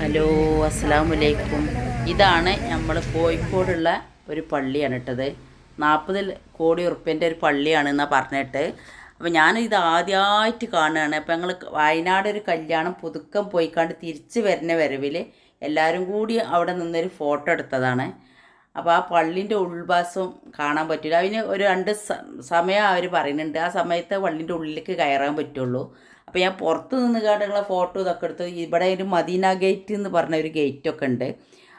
Hello അസ്സാം വലൈക്കും ഇതാണ് നമ്മൾ കോഴിക്കോടുള്ള ഒരു പള്ളിയാണ് ഇട്ടത് നാൽപ്പത് കോടി ഉറുപ്പ്യന്റെ ഒരു പള്ളിയാണ് എന്നാണ് പറഞ്ഞിട്ട്. അപ്പോൾ ഞാനിത് ആദ്യമായിട്ട് കാണുകയാണ്. അപ്പോൾ ഞങ്ങൾ വയനാട് ഒരു കല്യാണം പുതുക്കം പോയിക്കാണ്ട് തിരിച്ച് വരുന്ന വരവിൽ എല്ലാവരും കൂടി അവിടെ നിന്നൊരു ഫോട്ടോ എടുത്തതാണ്. അപ്പോൾ ആ പള്ളിന്റെ ഉൾഭാസം കാണാൻ പറ്റില്ല. അതിന് ഒരു രണ്ട് സമയം അവർ പറയുന്നുണ്ട്. ആ സമയത്ത് പള്ളിന്റെ ഉള്ളിലേക്ക് കയറാൻ പറ്റുള്ളൂ. അപ്പോൾ ഞാൻ പുറത്ത് നിന്ന് കാണുന്ന ഫോട്ടോ ഇതൊക്കെ എടുത്തു ഇവിടെ ഒരു മദീന ഗേറ്റ് എന്ന് പറഞ്ഞ ഒരു ഗേറ്റൊക്കെ ഉണ്ട്.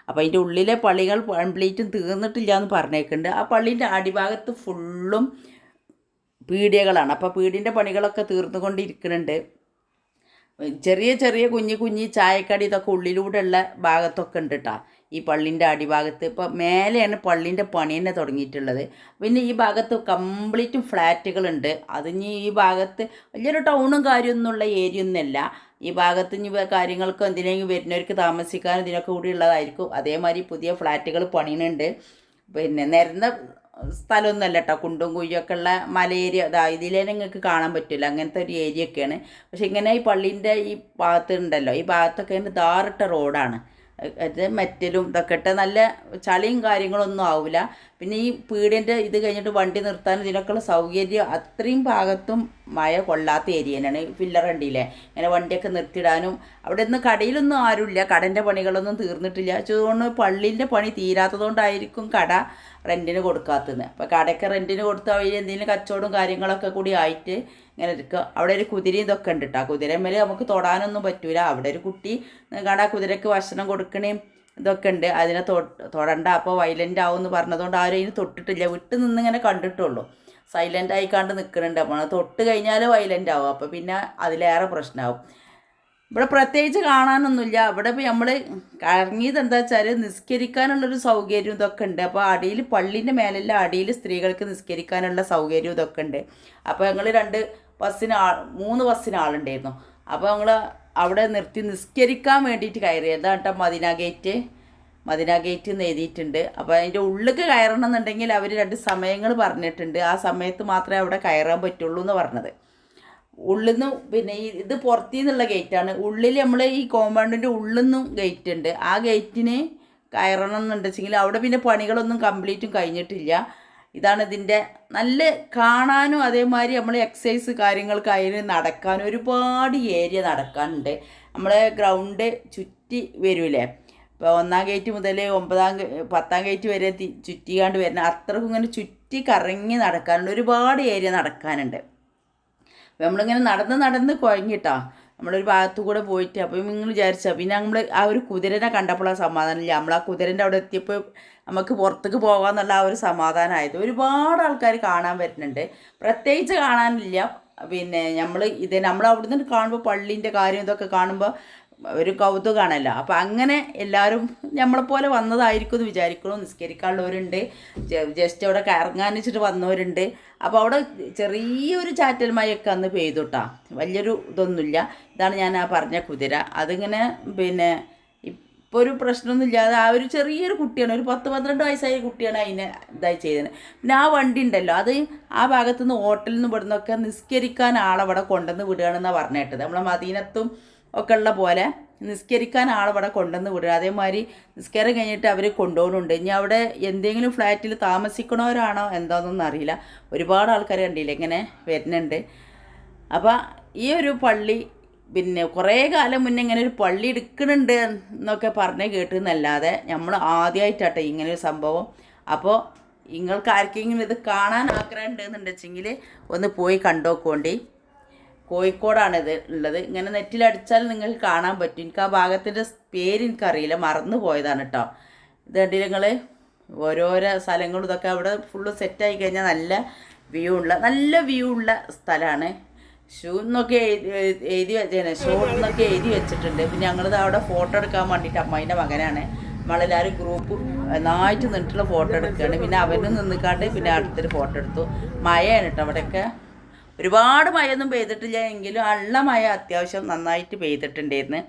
അപ്പോൾ അതിന്റെ ഉള്ളിലെ പള്ളികൾ കംപ്ലീറ്റും തീർന്നിട്ടില്ല എന്ന് പറഞ്ഞേക്കുന്നുണ്ട്. ആ പള്ളീന്റെ അടിഭാഗത്ത് ഫുള്ളും പീടികകളാണ് അപ്പോൾ പീടിന്റെ പണികളൊക്കെ തീർന്നുകൊണ്ടിരിക്കുന്നുണ്ട്. ചെറിയ ചെറിയ കുഞ്ഞു കുഞ്ഞി ചായക്കടി ഇതൊക്കെ ഉള്ളിലൂടെയുള്ള ഭാഗത്തൊക്കെ ഉണ്ട് കേട്ടോ ഈ പള്ളിന്റെ അടിഭാഗത്ത്. ഇപ്പോൾ മേലെയാണ് പള്ളിന്റെ പണി തന്നെ തുടങ്ങിയിട്ടുള്ളത്. പിന്നെ ഈ ഭാഗത്ത് കംപ്ലീറ്റും ഫ്ലാറ്റുകളുണ്ട്. അതിന് ഈ ഭാഗത്ത് വലിയൊരു ടൗണും കാര്യമൊന്നുമുള്ള ഏരിയ ഒന്നുമല്ല ഈ ഭാഗത്ത് ഇനി കാര്യങ്ങൾക്ക് എന്തിനെങ്കിലും വരുന്നവർക്ക് താമസിക്കാനും ഇതിനൊക്കെ കൂടി ഉള്ളതായിരിക്കും. അതേമാതിരി പുതിയ ഫ്ലാറ്റുകൾ പണിയുന്നുണ്ട്. പിന്നെ നിരന്ന സ്ഥലമൊന്നുമല്ല കേട്ടോ കുണ്ടും കുയ്യൊക്കെ ഉള്ള മല ഏരിയ. അതാ ഇതിലേ നിങ്ങൾക്ക് കാണാൻ പറ്റില്ല. അങ്ങനത്തെ ഒരു ഏരിയ ഒക്കെയാണ്. പക്ഷെ ഇങ്ങനെ ഈ പള്ളീന്റെ ഈ ഭാഗത്ത് ഉണ്ടല്ലോ. ഈ ഭാഗത്തൊക്കെ ഇതിന്റെ ധാറിട്ട റോഡാണ്. അത് മെറ്റലും ഇതൊക്കെ ഇട്ട് നല്ല ചളിയും കാര്യങ്ങളൊന്നും ആവില്ല പിന്നെ ഈ പീടിന്റെ ഇത് കഴിഞ്ഞിട്ട് വണ്ടി നിർത്താൻ ഇതിനൊക്കെയുള്ള സൗകര്യം അത്രയും ഭാഗത്തും മഴ കൊള്ളാത്ത ഏരിയ തന്നെയാണ് ഫില്ലർ വണ്ടിയിലെ ഇങ്ങനെ വണ്ടിയൊക്കെ നിർത്തിയിടാനും. അവിടെ നിന്ന് കടയിലൊന്നും ആരുമില്ല. കടന്റെ പണികളൊന്നും തീർന്നിട്ടില്ല. അതുകൊണ്ട് പള്ളീന്റെ പണി തീരാത്തതുകൊണ്ടായിരിക്കും കട. റെന്റിന് കൊടുക്കാത്തതെന്ന് അപ്പോൾ കടയ്ക്ക് റെന്റിന് കൊടുത്ത വഴി എന്തെങ്കിലും കച്ചവടവും കാര്യങ്ങളൊക്കെ കൂടി ആയിട്ട് ഇങ്ങനെ ഇരിക്കുക. അവിടെ ഒരു കുതിരയും ഇതൊക്കെ ഉണ്ട് കേട്ടോ കുതിരമേൽ നമുക്ക് തൊടാനൊന്നും പറ്റൂല. അവിടെ ഒരു കുട്ടി കാണാ കുതിരക്ക് ഭക്ഷണം കൊടുക്കണേയും ഇതൊക്കെ ഉണ്ട്. അതിനെ തൊ തൊടണ്ട. അപ്പോൾ വൈലന്റ് ആവും എന്ന് പറഞ്ഞതുകൊണ്ട് ആരും അതിന് തൊട്ടിട്ടില്ല. വിട്ട് നിന്ന് ഇങ്ങനെ കണ്ടിട്ടുള്ളൂ. സൈലന്റ് ആയിക്കാണ്ട് നിൽക്കുന്നുണ്ട് അപ്പോൾ തൊട്ട് കഴിഞ്ഞാൽ വൈലന്റ് ആവും. അപ്പോൾ പിന്നെ അതിലേറെ പ്രശ്നമാവും. ഇവിടെ പ്രത്യേകിച്ച് കാണാനൊന്നുമില്ല. ഇവിടെ ഇപ്പോൾ നമ്മൾ ഇറങ്ങിയത് എന്താ വെച്ചാൽ നിസ്കരിക്കാനുള്ളൊരു സൗകര്യം ഇതൊക്കെ ഉണ്ട്. അപ്പോൾ അടിയിൽ പള്ളീന്റെ മേലെല്ല അടിയിൽ സ്ത്രീകൾക്ക് നിസ്കരിക്കാനുള്ള സൗകര്യം ഇതൊക്കെ ഉണ്ട്. അപ്പോൾ ഞങ്ങൾ രണ്ട് ബസ്സിന് ആൾ മൂന്ന് ബസ്സിന് ആളുണ്ടായിരുന്നു. അപ്പോൾ ഞങ്ങൾ അവിടെ നിർത്തി നിസ്കരിക്കാൻ വേണ്ടിയിട്ട് കയറി. അതാണ് കേട്ടോ മദീന ഗേറ്റ്. മദിന ഗേറ്റ് എന്ന് എഴുതിയിട്ടുണ്ട്. അപ്പോൾ അതിന്റെ ഉള്ളിലേക്ക് കയറണം എന്നുണ്ടെങ്കിൽ അവർ രണ്ട് സമയങ്ങൾ പറഞ്ഞിട്ടുണ്ട്. ആ സമയത്ത് മാത്രമേ അവിടെ കയറാൻ പറ്റുള്ളൂ എന്ന് പറഞ്ഞത്. ഉള്ളിൽ നിന്ന് പിന്നെ ഈ ഇത് പുറത്തു നിന്നുള്ള ഗേറ്റാണ് ഉള്ളിൽ നമ്മൾ ഈ കോമ്പൗണ്ടിന്റെ ഉള്ളിൽ നിന്നും ഗേറ്റ് ഉണ്ട് ആ ഗേറ്റിന് കയറണം എന്നുണ്ടെച്ചെങ്കിൽ അവിടെ പിന്നെ പണികളൊന്നും കംപ്ലീറ്റും കഴിഞ്ഞിട്ടില്ല. ഇതാണ് ഇതിന്റെ നല്ല കാണാനും അതേമാതിരി നമ്മൾ എക്സസൈസ് കാര്യങ്ങൾക്ക് അതിന് നടക്കാനും ഒരുപാട് ഏരിയ നടക്കാനുണ്ട്. നമ്മളെ ഗ്രൗണ്ട് ചുറ്റി വരൂലേ ഇപ്പോൾ ഒന്നാം ഗേറ്റ് മുതൽ ഒമ്പതാം പത്താം ഗേറ്റ് വരെ ചുറ്റിക്കാണ്ട് വരുന്ന അത്രക്കും ഇങ്ങനെ ചുറ്റി കറങ്ങി നടക്കാനുണ്ട്. ഒരുപാട് ഏരിയ നടക്കാനുണ്ട്. നമ്മളിങ്ങനെ നടന്ന് നടന്ന് കുഴങ്ങിട്ടാ. നമ്മളൊരു ഭാഗത്തു കൂടെ പോയിട്ട് അപ്പം നിങ്ങൾ വിചാരിച്ചാൽ പിന്നെ നമ്മൾ ആ ഒരു കുതിരനെ കണ്ടപ്പോഴാണ് സമാധാനമില്ല നമ്മൾ ആ കുതിരന്റെ അവിടെ എത്തിയപ്പോൾ നമുക്ക് പുറത്തേക്ക് പോകാമെന്നുള്ള ആ ഒരു സമാധാനമായത് ഒരുപാട് ആൾക്കാർ കാണാൻ വരുന്നുണ്ട്. പ്രത്യേകിച്ച് കാണാനില്ല. പിന്നെ നമ്മൾ ഇത് നമ്മൾ അവിടെ നിന്ന് കാണുമ്പോൾ പള്ളീന്റെ കാര്യം ഇതൊക്കെ കാണുമ്പോൾ ഒരു കൗതുകമാണല്ലോ അപ്പം അങ്ങനെ എല്ലാവരും നമ്മളെപ്പോലെ വന്നതായിരിക്കും എന്ന് വിചാരിക്കണം നിസ്കരിക്കാനുള്ളവരുണ്ട്. ജസ്റ്റ് അവിടെ കറങ്ങാനിച്ചിട്ട് വന്നവരുണ്ട്. അപ്പോൾ അവിടെ ചെറിയൊരു ചാറ്റൽ മഴയൊക്കെ അന്ന് പെയ്തുട്ടാ. വലിയൊരു ഇതൊന്നുമില്ല. ഇതാണ് ഞാൻ ആ പറഞ്ഞ കുതിര. അതിങ്ങനെ പിന്നെ ഇപ്പോൾ ഒരു പ്രശ്നമൊന്നുമില്ലാതെ ആ ഒരു ചെറിയൊരു കുട്ടിയാണ്. ഒരു പത്ത് പന്ത്രണ്ട് വയസ്സായ കുട്ടിയാണ് അതിനെ ഇതായി ചെയ്തത്. പിന്നെ ആ വണ്ടി ഉണ്ടല്ലോ. അത് ആ ഭാഗത്തുനിന്ന് ഹോട്ടലിൽ നിന്ന് ഇവിടുന്നൊക്കെ നിസ്കരിക്കാൻ ആളവിടെ കൊണ്ടുവന്ന് വിടുകയാണെന്നാണ് പറഞ്ഞിട്ടത് നമ്മളെ മദീനത്തും ഒക്കെ ഉള്ള പോലെ നിസ്കരിക്കാൻ ആളവിടെ കൊണ്ടുവന്ന് വിടുക. അതേമാതിരി നിസ്കാരം കഴിഞ്ഞിട്ട് അവർ കൊണ്ടുപോകുന്നുണ്ട്. ഇനി അവിടെ എന്തെങ്കിലും ഫ്ലാറ്റിൽ താമസിക്കണവരാണോ എന്താണെന്നൊന്നും അറിയില്ല. ഒരുപാട് ആൾക്കാർ കണ്ടില്ല ഇങ്ങനെ വരുന്നുണ്ട്. അപ്പോൾ ഈ ഒരു പള്ളി പിന്നെ കുറേ കാലം മുന്നേ ഇങ്ങനെ ഒരു പള്ളി എടുക്കുന്നുണ്ട് എന്നൊക്കെ പറഞ്ഞ് കേട്ടെന്നല്ലാതെ നമ്മൾ ആദ്യമായിട്ടാട്ടെ ഇങ്ങനെ ഒരു സംഭവം. അപ്പോൾ നിങ്ങൾക്ക് ആർക്കെങ്കിലും ഇത് കാണാൻ ആഗ്രഹം ഉണ്ടെന്നുണ്ടെച്ചെങ്കിൽ ഒന്ന് പോയി കണ്ടോക്കോണ്ടി. കോഴിക്കോടാണ് ഇത് ഉള്ളത്. ഇങ്ങനെ നെറ്റിലടിച്ചാൽ നിങ്ങൾക്ക് കാണാൻ പറ്റും. എനിക്ക് ആ ഭാഗത്തിന്റെ പേര് എനിക്കറിയില്ല. മറന്നു പോയതാണ് കേട്ടോ ഇത് കണ്ടില്ല നിങ്ങൾ ഓരോരോ സ്ഥലങ്ങളും ഇതൊക്കെ അവിടെ ഫുള്ള് സെറ്റായി കഴിഞ്ഞാൽ നല്ല വ്യൂ ഉള്ള നല്ല വ്യൂ ഉള്ള സ്ഥലമാണ്. ഷൂ എന്നൊക്കെ എഴുതി എഴുതി ഷൂ എന്നൊക്കെ എഴുതി വെച്ചിട്ടുണ്ട്. പിന്നെ ഞങ്ങളിത് അവിടെ ഫോട്ടോ എടുക്കാൻ വേണ്ടിയിട്ട് അമ്മായിന്റെ മകനാണ്. നമ്മളെല്ലാവരും ഗ്രൂപ്പ് നന്നായിട്ട് നിന്നിട്ടുള്ള ഫോട്ടോ എടുക്കുകയാണ് പിന്നെ അവനും നിന്നിക്കാണ്ട് പിന്നെ അടുത്തൊരു ഫോട്ടോ എടുത്തു. മഴയാണ് കേട്ടോ അവിടെയൊക്കെ. ഒരുപാട് മഴയൊന്നും പെയ്തിട്ടില്ല എങ്കിലും ഉള്ള മഴ അത്യാവശ്യം നന്നായിട്ട് പെയ്തിട്ടുണ്ടായിരുന്നു.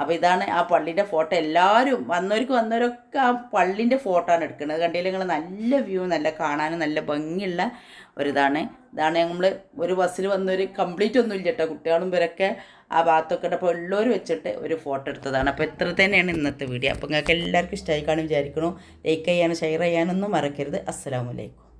അപ്പോൾ ഇതാണ് ആ പള്ളീന്റെ ഫോട്ടോ. എല്ലാവരും വന്നവർക്ക് വന്നവരൊക്കെ ആ പള്ളീന്റെ ഫോട്ടോ ആണ് എടുക്കുന്നത്. കണ്ടില്ല നിങ്ങൾ നല്ല വ്യൂ നല്ല കാണാനും നല്ല ഭംഗിയുള്ള ഒരിതാണ്. ഇതാണ് നമ്മൾ ഒരു ബസ്സിൽ വന്നൊരു കംപ്ലീറ്റ് ഒന്നും ഇല്ല കേട്ടോ. കുട്ടികളും ഇവരൊക്കെ ആ ഭാഗത്തൊക്കെ ഇട്ടപ്പോൾ ഉള്ളവർ വെച്ചിട്ട് ഒരു ഫോട്ടോ എടുത്തതാണ്. അപ്പോൾ ഇത്ര തന്നെയാണ് ഇന്നത്തെ വീഡിയോ. അപ്പോൾ നിങ്ങൾക്ക് എല്ലാവർക്കും ഇഷ്ടമായി കാണും വിചാരിക്കണു ലൈക്ക് ചെയ്യാനും ഷെയർ ചെയ്യാനൊന്നും മറക്കരുത്. അസ്സലാമലൈക്കും